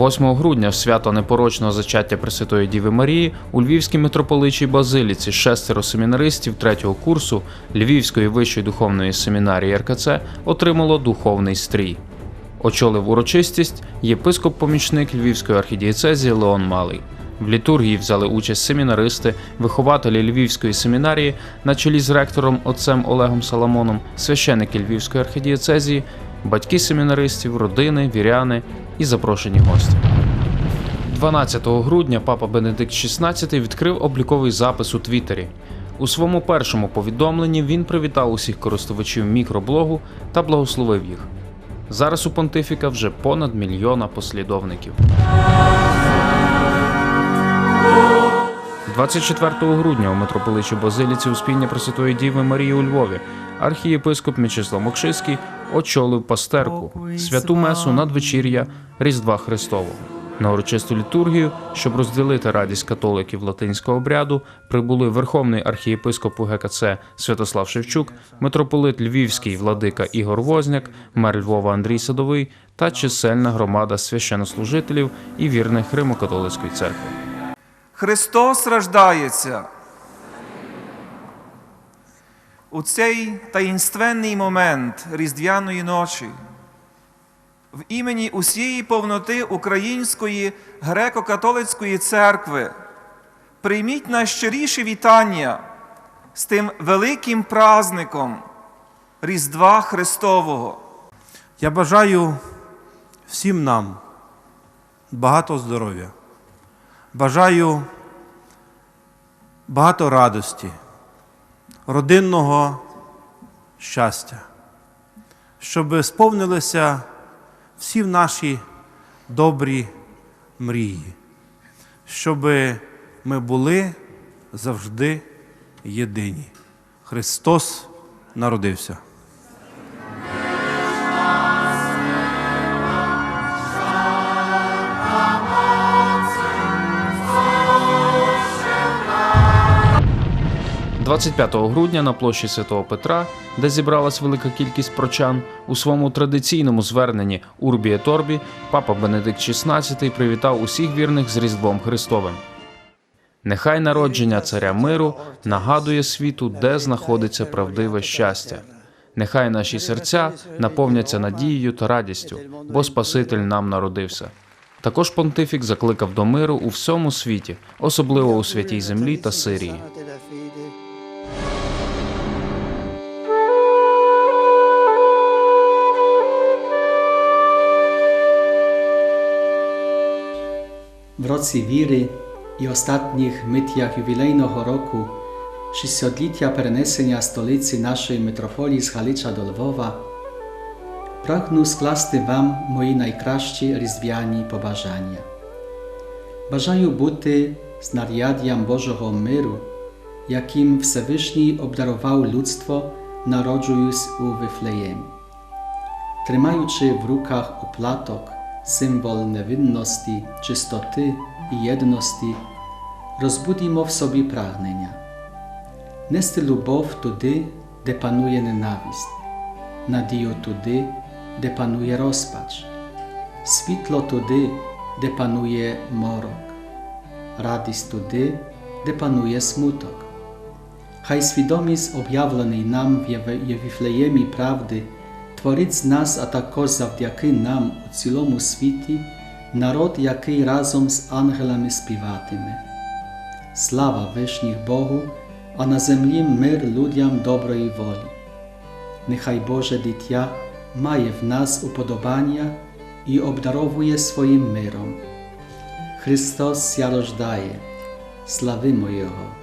8 грудня свято непорочного зачаття Пресвятої Діви Марії у Львівській митрополичій базиліці шестеро семінаристів третього курсу Львівської вищої духовної семінарії РКЦ отримало духовний стрій. Очолив урочистість єпископ-помічник Львівської архідієцезії Леон Малий. В літургії взяли участь семінаристи, вихователі Львівської семінарії на чолі з ректором отцем Олегом Саламоном, священики Львівської архідієцезії, батьки семінаристів, родини, віряни і запрошені гості. 12 грудня папа Бенедикт XVI відкрив обліковий запис у Твіттері. У своєму першому повідомленні він привітав усіх користувачів мікроблогу та благословив їх. Зараз у понтифіка вже понад мільйона послідовників. 24 грудня у митрополичі Базиліці Успіння Пресвятої Діви Марії у Львові архієпископ Мічислав Мокшиський очолив пастерку святу месу надвечір'я Різдва Христового. На урочисту літургію, щоб розділити радість католиків латинського обряду, прибули Верховний архієпископ УГКЦ Святослав Шевчук, митрополит Львівський владика Ігор Возняк, мер Львова Андрій Садовий та чисельна громада священнослужителів і вірних Римо-католицької церкви. Христос рождається. У цей таїнственний момент Різдвяної ночі в імені усієї повноти Української греко-католицької церкви прийміть найщиріші вітання з тим великим праздником Різдва Христового. Я бажаю всім нам багато здоров'я. Бажаю багато радості, родинного щастя, щоб сповнилися всі наші добрі мрії, щоб ми були завжди єдині. Христос народився. – 25 грудня на площі Святого Петра, де зібралась велика кількість прочан, у своєму традиційному зверненні Урбіє Торбі папа Бенедикт XVI привітав усіх вірних з Різдвом Христовим. Нехай народження царя миру нагадує світу, де знаходиться правдиве щастя. Нехай наші серця наповняться надією та радістю, бо Спаситель нам народився. Також понтифік закликав до миру у всьому світі, особливо у святій землі та Сирії. nocy wiry i ostatnich mytiach jubilejnego roku 600-lecia przenesenia stolicy naszej metropolii z Halicza do Lwowa, pragnę sklasty Wam moi najkraszci ryzwiani pobażania. Bażaju buty z nariadiem Bożego myru, jakim Wszewyszni obdarował ludztwo narodzius u Wyflejem. Trzymający w rukach oplatok, symbol niewinności, czystoty, і єдності, розбудімо в собі прагнення, нести любов туди, де панує ненависть, надію туди, де панує розпач, світло туди, де панує морок, радість туди, де панує смуток. Хай свідомість, об'явлений нам в Єв- Євіфлеємі правди, творить з нас, а також завдяки нам у цілому світі, народ, який разом з ангелами співатиме. Слава вишніх Богу, а на землі мир людям доброї волі. Нехай Боже дитя має в нас уподобання і обдаровує своїм миром. Христос ся рождає, славимо Його!